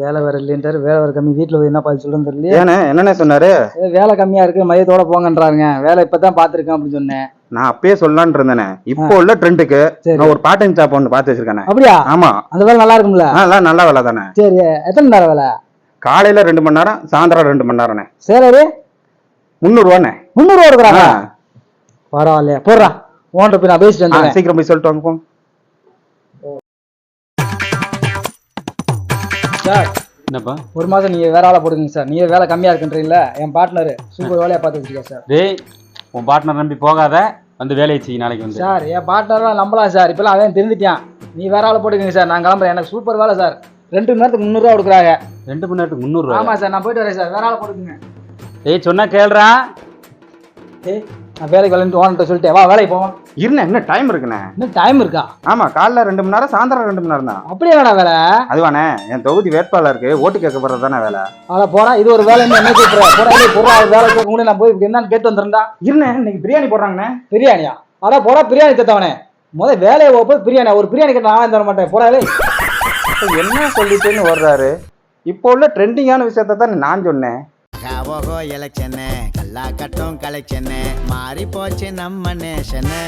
வேலை வேற இல்லைன்றாரு. வேலை வேற கம்மி. வீட்டில் போய் என்ன பார்த்து சொல்லுன்னு தெரியல ஏண்ணே என்னண்ணே சொன்னாரு? வேலை கம்மியா இருக்கு. மையத்தோட போங்கன்றாருங்க. வேலை இப்பதான் பார்த்துருக்கேன் அப்படின்னு சொன்னேன். நான் அப்பயே சொல்லலாம்னு இருந்தேனே. இப்போ உள்ள ட்ரெண்டுக்கு நான் ஒரு பார்ட் டைம் ஜாப் ஒன்று பார்த்து வச்சிருக்கேனே. அப்படியா? ஆமா. அந்த வேலை நல்லா இருக்கும்ல? அதெல்லாம் நல்ல வேலை தானே. சரி எத்தனை நேரம் வேலை? காலையில ரெண்டு மணி நேரம் சாயந்தரம் ரெண்டு மணி நேரம்ண்ணே சேலரி? முந்நூறுவாண்ணே முந்நூறுவா கொடுக்குறாங்க? ஆ. பரவாயில்லையா. போடுறா. ஓன்ட்ட போய் நான் பேசிட்டு சீக்கிரம் போய் சொல்லிட்டு வாங்க சார் என்னப்பா? ஒரு மாதம் நீங்கள் வேற ஆளை போடுங்க சார். நீங்கள் வேலை கம்மியாக இருக்குன்றீங்களா என் பார்ட்னர் சூப்பர் வேலையை பார்த்து வச்சுருக்கேன் சார். டேய் உன் பார்ட்னர் நம்பி போகாத வந்து வேலையை செய்ய நாளைக்கு வந்து. சார் என் பார்ட்னர்லாம் நம்பலாம் சார். இப்போலாம் அவன் தெரிஞ்சுட்டான் நீ வேற ஆளை போட்டுக்கங்க சார். நான் கிளம்புறேன். எனக்கு சூப்பர் வேலை சார். ரெண்டு மணி நேரத்துக்கு முந்நூறுரூவா கொடுக்குறாங்க. ரெண்டு மணி நேரத்துக்கு முந்நூறுரூவா ஆமாம் சார் நான் போயிட்டு வரேன் சார். வேற ஆளை போட்டுக்கங்க. டேய் சொன்னா கேளுடா. ஏய் நான் வேலைக்கு வரலன்ட்டு ஓனர்கிட்ட சொல்லிட்டேன். வா வேலைக்கு போவோம். இருண்ணே இன்னும் டைம் இருக்குண்ணே? இன்னும் டைம் இருக்கா? ஆமா காலைல ரெண்டு மணி நேரம் சாயந்தரம் ரெண்டு மணி நேரம் தான் அப்படியே வேணா வேலை? அதுவானே என் தொகுதி வேட்பாளருக்கு ஓட்டு கேட்க போறது தானே வேலை. அதை போறா இது ஒரு வேலை என்ன கூப்பிடுறேன் போடா இல்லை போடா அது வேலை முடியும் நான் போய் என்னன்னு கேட்டு வந்துருந்தா இருண்ணே இன்னைக்கு பிரியாணி போடுறாங்கண்ணே. பிரியாணியா? அதான் போடா பிரியாணி தத்தவனே முத வேலையை போய் பிரியாணி ஒரு பிரியாணி கேட்டு நான் தர மாட்டேன். இப்ப என்ன சொல்லிட்டுன்னு வர்றாரு இப்போ உள்ள ட்ரெண்டிங்கான விஷயத்த தான் நான் சொன்னேன். ஓஹோ எலெக்ஷனு கல்லா கட்டும் கலெக்ஷனு மாறி போச்சு நம்ம நேஷனு